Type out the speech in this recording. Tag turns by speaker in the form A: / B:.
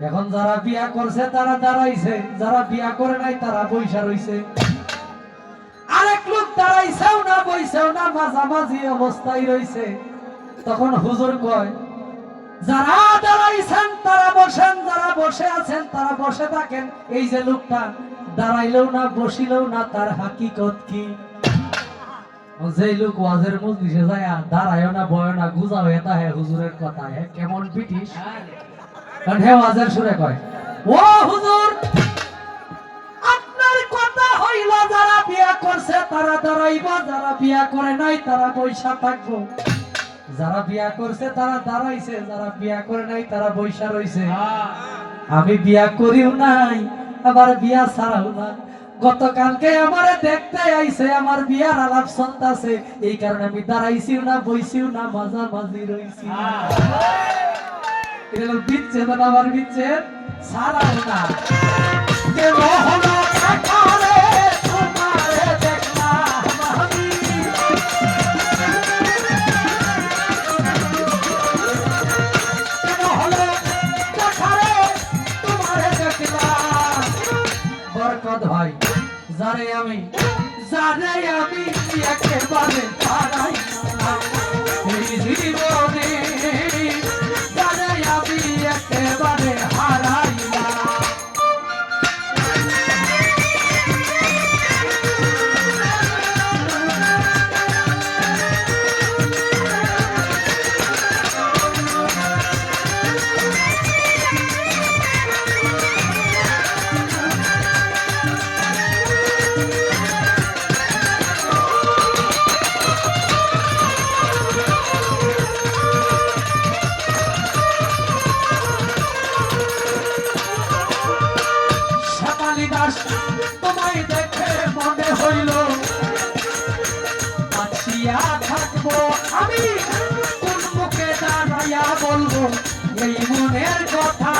A: এখন যারা বিয়া করছে, তারা দাঁড়াইছে। যারা বিয়া করে নাই, তারা বৈশা রইছে। আরেক লোক দাঁড়াইছেও না বইছেও না, মাঝামাঝি অবস্থায় রইছে। তখন হুজুর কয়, যারা দাঁড়াইছেন, তারা বসেন, যারা বসে আছেন, তারা বসে থাকেন। এই যে লোকটা দাঁড়াইলেও না, বসিলেও না, তার হাকিকত কি? যে লোক ওয়াজের মজলিসে যায় দাঁড়ায়ও না বয় না গুজা হয়ে তা হে হুজুরের কথা। হে কেমন ব্রিটিশ? কারণ সুরে কয়, ও হুজুর, আপনার কথা হইল যারা বিয়া করছে, তারা যারা বিয়া করে নাই, তারা বৈশা থাকব। যারা বিয়া করছে, তারা দাঁড়াইছে, যারা বিয়া করে নাই, তারা বৈশা আমি বিয়া করিও নাই, আবার বিয়া ছাড়াও না। গতকালকে আমারে দেখতে আইছে, আমার বিয়ার আলাপ চলতাছে এই কারণে আমি দাঁড়াইছিও না, বইছিও না, মাঝামাঝি রইছি। এটা বিচ্ছেদ না আমার বিচ্ছেদ দেখলাম। বরকত ভাই যারে আমি যারে আমি একেবারে আকাশ দেখে মনে হইল বাঁচিয়া থাকব আমি কোন মুখে দাঁড়াইয়া বলব এই মনের কথা